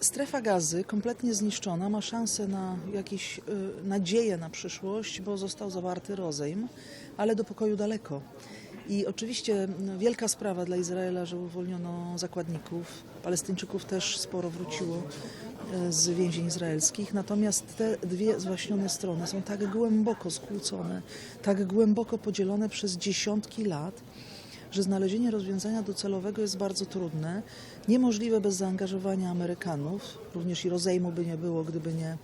Strefa gazy kompletnie zniszczona ma szansę na jakieś y, nadzieję na przyszłość, bo został zawarty rozejm, ale do pokoju daleko. I oczywiście wielka sprawa dla Izraela, że uwolniono zakładników. Palestyńczyków też sporo wróciło y, z więzień izraelskich. Natomiast te dwie zwaśnione strony są tak głęboko skłócone, tak głęboko podzielone przez dziesiątki lat, że znalezienie rozwiązania docelowego jest bardzo trudne, niemożliwe bez zaangażowania Amerykanów, również i rozejmu by nie było, gdyby nie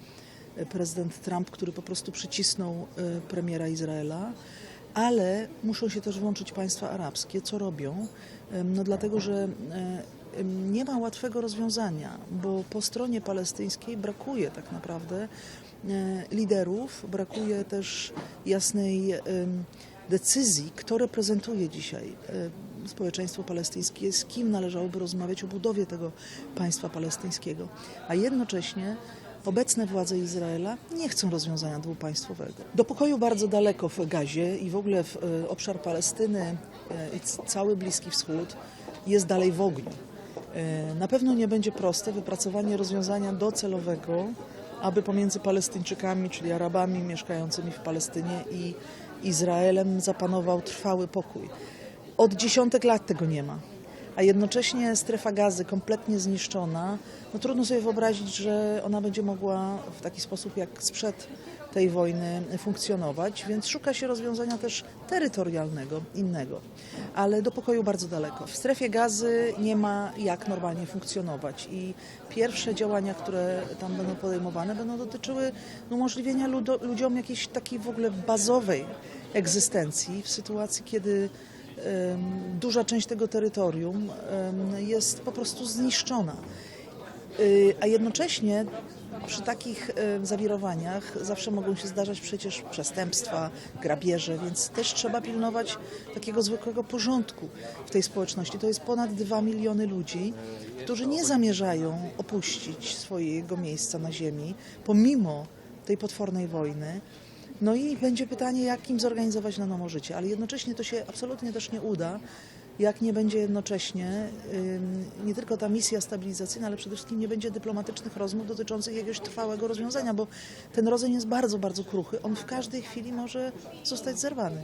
e, prezydent Trump, który po prostu przycisnął e, premiera Izraela, ale muszą się też włączyć państwa arabskie, co robią, no dlatego, że e, nie ma łatwego rozwiązania, bo po stronie palestyńskiej brakuje tak naprawdę liderów, brakuje też jasnej decyzji, kto reprezentuje dzisiaj e, społeczeństwo palestyńskie, z kim należałoby rozmawiać o budowie tego państwa palestyńskiego. A jednocześnie obecne władze Izraela nie chcą rozwiązania dwupaństwowego. Do pokoju bardzo daleko w Gazie i w ogóle w e, obszar Palestyny e, i cały Bliski Wschód jest dalej w ogniu. Na pewno nie będzie proste wypracowanie rozwiązania docelowego, aby pomiędzy Palestyńczykami, czyli Arabami mieszkającymi w Palestynie i Izraelem zapanował trwały pokój. Od dziesiątek lat tego nie ma. A jednocześnie strefa gazy kompletnie zniszczona, no trudno sobie wyobrazić, że ona będzie mogła w taki sposób jak sprzed tej wojny funkcjonować, więc szuka się rozwiązania też terytorialnego, innego, ale do pokoju bardzo daleko. W strefie gazy nie ma jak normalnie funkcjonować i pierwsze działania, które tam będą podejmowane, będą dotyczyły umożliwienia ludo, ludziom jakiejś takiej w ogóle bazowej egzystencji w sytuacji, kiedy duża część tego terytorium jest po prostu zniszczona. Y, A jednocześnie przy takich zawirowaniach zawsze mogą się zdarzać przecież przestępstwa, grabieże, więc też trzeba pilnować takiego zwykłego porządku w tej społeczności. To jest ponad 2 miliony ludzi, którzy nie zamierzają opuścić swojego miejsca na ziemi, pomimo tej potwornej wojny. No i będzie pytanie, jak im zorganizować na nowo życie, ale jednocześnie to się absolutnie też nie uda, jak nie będzie jednocześnie nie tylko ta misja stabilizacyjna, ale przede wszystkim nie będzie dyplomatycznych rozmów dotyczących jakiegoś trwałego rozwiązania, bo ten rodzaj jest bardzo, bardzo kruchy. On w każdej chwili może zostać zerwany.